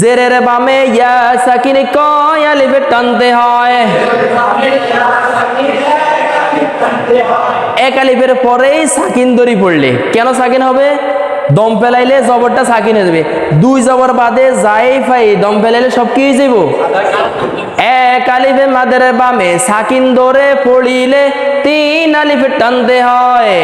জেরের বামে ইয়া সাকিন কয় আলিফে টানতে হয়। এক আলিফের পরেই সাকিন দড়ি পড়লে। কেন সাকিন হবে? দম ফেলাইলে জবরটা সাকিন যাবে দুই জবর বাদে যাই ফাই দম ফেলাইলে সব কি যাব এক আলিফে মাদের বামে সাকিন ধরে পড়িলে তিন আলিফে টানতে হয়।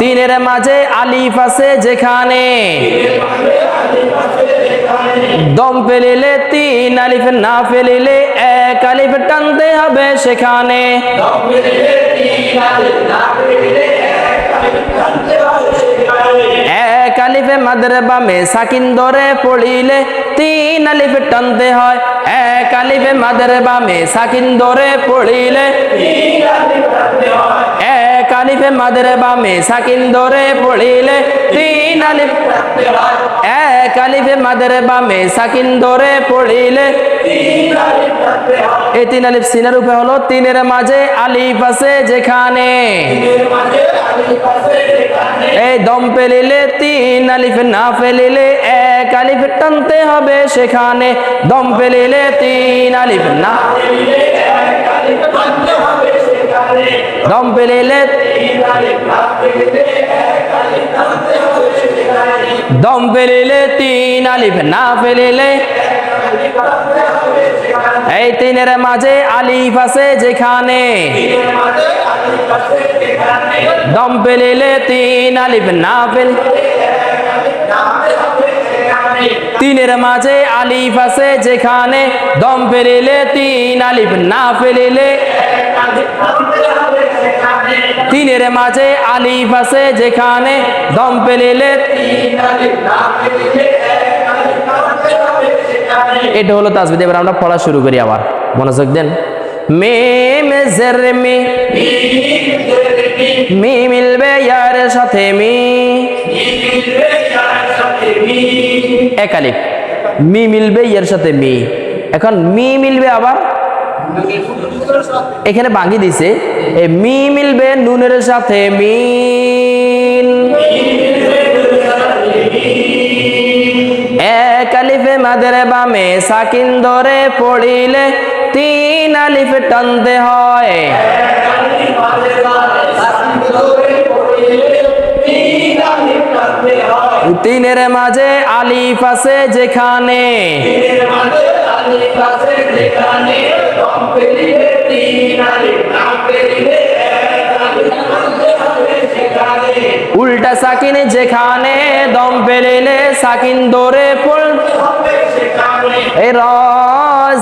তিনের মাঝে আলিফ আছে যেখানে দম ফেলিলে তিন আলিফ, না ফেলিলে এক আলিফ টানতে হবে সেখানে। এক আলিফে মাদের বামে সাকিন ধরে পড়িলে তিন আলিফ টানতে হয়। এক আলিফে মাদের বামে সাকিন ধরে পড়িলে এক আলিফে মাদের বামে সাকিন ধরে পড়িলে তিন আলিফ। এক আলিফে মাদের বামে সাকিন ধরে পড়িলে এই তিন আলিফ সিনের রূপে হলো তিনের মাঝে আলিফ আছে যেখানে এই দম ফেলিলে তিন আলিফ না ফেলিলে এক আলিফ টানতে হবে সেখানে। দম ফেলিলে তিন আলিফ না দম ফেলিলে দম ফেলিলে তিন আলিফ না ফেলিলে এই তিনের মাঝে আলিফ আছে যেখানে। দম ফেলিলে তিন আলিফ না ফেল তিনের মাঝে আলিফ আছে, যেখানে দম ফেলিলে তিন, আলিফ না ফেলিলে তিনের মাঝে আলিফ আছে, যেখানে দম ফেলিলে এটা হলো তাসবিদ এবার আমরা পড়া শুরু করি আবার। মনোযোগ দেন। মে মে জের মে মি মিলবে ইয়ার সাথে মি। এক আলিফ। মি মিলবে, ইয়ার সাথে মি। এখন মি মিলবে আবার? এখানে বাঙ্গি দিছে। মি মিলবে নুনের সাথে মিন এক আলিফে মাদের বামে সাকিন ধরে পড়িলে তিন আলিফ টানতে হয়। তিনের মাঝে আলিফ আছে যেখানে। উল্টা সাকিন যেখানে দম ফেলিলে সাকিন পড় এই র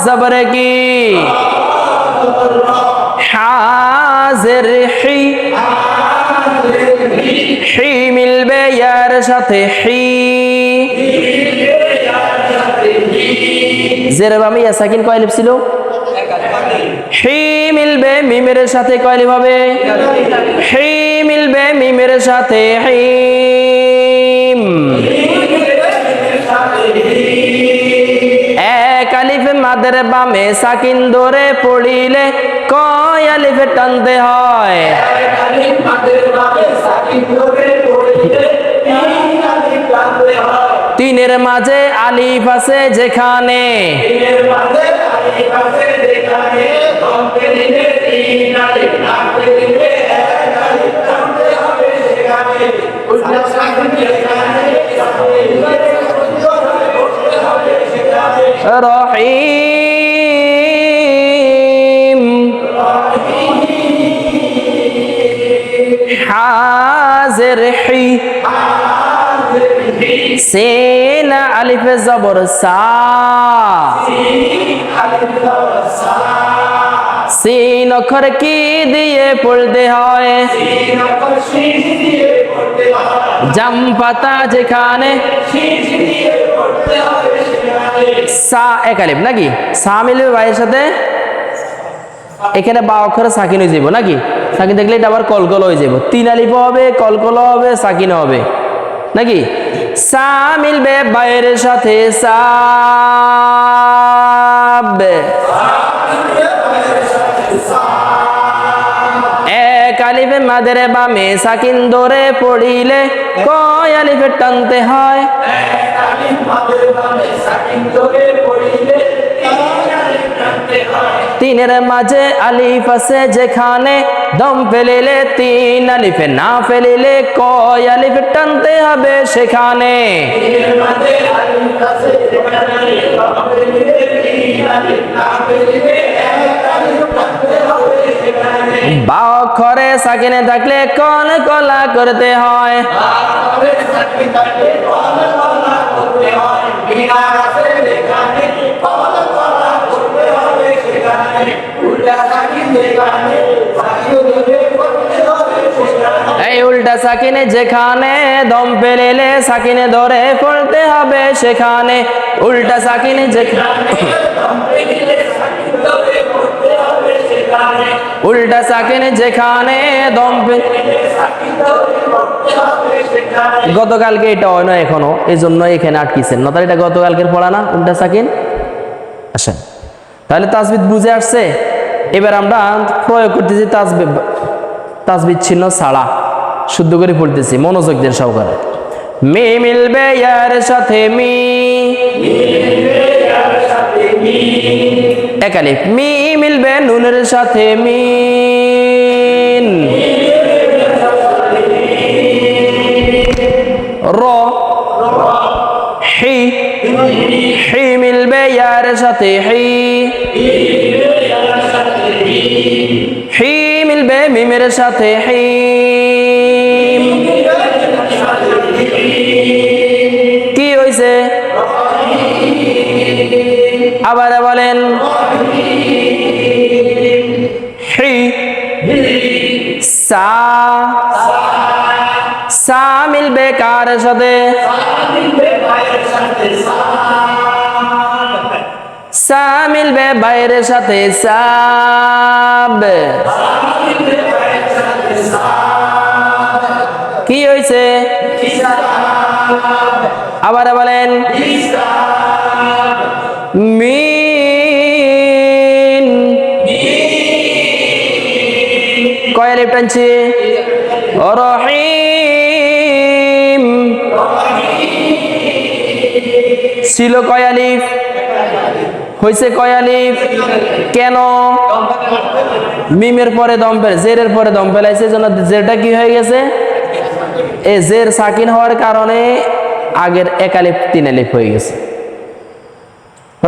জবর কি? হাজের হি ইয়ার সাথে হি। জের বামে ইয়া সাকিন কয় লিপ ছিল? হি মিলবে মিমের সাথে কয় লিপ হবে? হি মিলবে মিমের সাথে হিম এক মাদের বামে সাকিন ধরে পড়িলে কয় আলিফ টানতে হয়? তিনের মাঝে আলিফ আছে যেখানে। রহিম। হাজের হি। সেনা আলিফে জবর সা। সিন অক্ষর কি দিয়ে পড়তে হয়? জাম পাতা যেখানে সা এক আলিফ, নাকি? সা মিলবে ভাইয়ের সাথে এখানে বা অক্ষরে সাকিন হয়ে যাব নাকি? সাকিন দেখলে এটা আবার কলকল হয়ে যাব তিন আলিফ হবে কলকল হবে সাকিন হবে। নাকি? সা মিলবে বাইরের সাথে সাবে এক আলিফ আলিফে মাদের বামে সাকিন ধরে পড়িলে কয় আলিফের টানতে হয়? তিনের মাঝে আলিফ আছে যেখানে দম ফেলিলে তিন আলিফে না ফেলিলে কয় আলিফে টানতে হবে সেখানে। বা অক্ষরে সাকিনে থাকলে কল কলা করতে হয়। এই উল্টা সাকিনে যেখানে দম পেলেলে সাকিনে ধরে পড়তে হবে সেখানে। উল্টা সাকিনে যেখানে উল্টা সাকিনে যেখানে দম গতকালকে এটা হয় না এখনও এই জন্য এখানে আটকিছেন না। তাহলে এটা গতকালকের পড়া না, উল্টা সাকিন? আসেন। তাহলে তাজবিদ বুঝে আসছে? এবার আমরা প্রয়োগ করতেছি তাজবিদ চিহ্ন ছাড়া শুদ্ধ করে পড়তেছি মনোযোগ দেন সহকারে। মি মিলবে ইয়ার সাথে মি। একালিফ মি। মিলবে নুনের সাথে মিন র হি হি। মিলবে ইয়ার সাথে হি হি মিলবে মিমের সাথে হিম। কি হয়েছে আবার বলেন, হি, সা সা মিলবে কার সাথে? সা মিলবে বাইরের সাথে সাব। কি হয়েছে আবার বলেন। মিন। কয় লিপ টানছি রহিম। ছিল কয় হয়েছে কয় আলিফ? কেন? মিমের পরে দম ফেলে, জেরের পরে দম ফেলাইছে জন্য জেরটা কি হয়ে গেছে? এ জের সাকিন হওয়ার কারণে আগের এক আলিফ, তিন আলিফ হয়ে গেছে।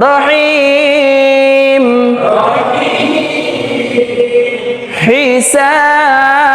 রহিম। হিসাব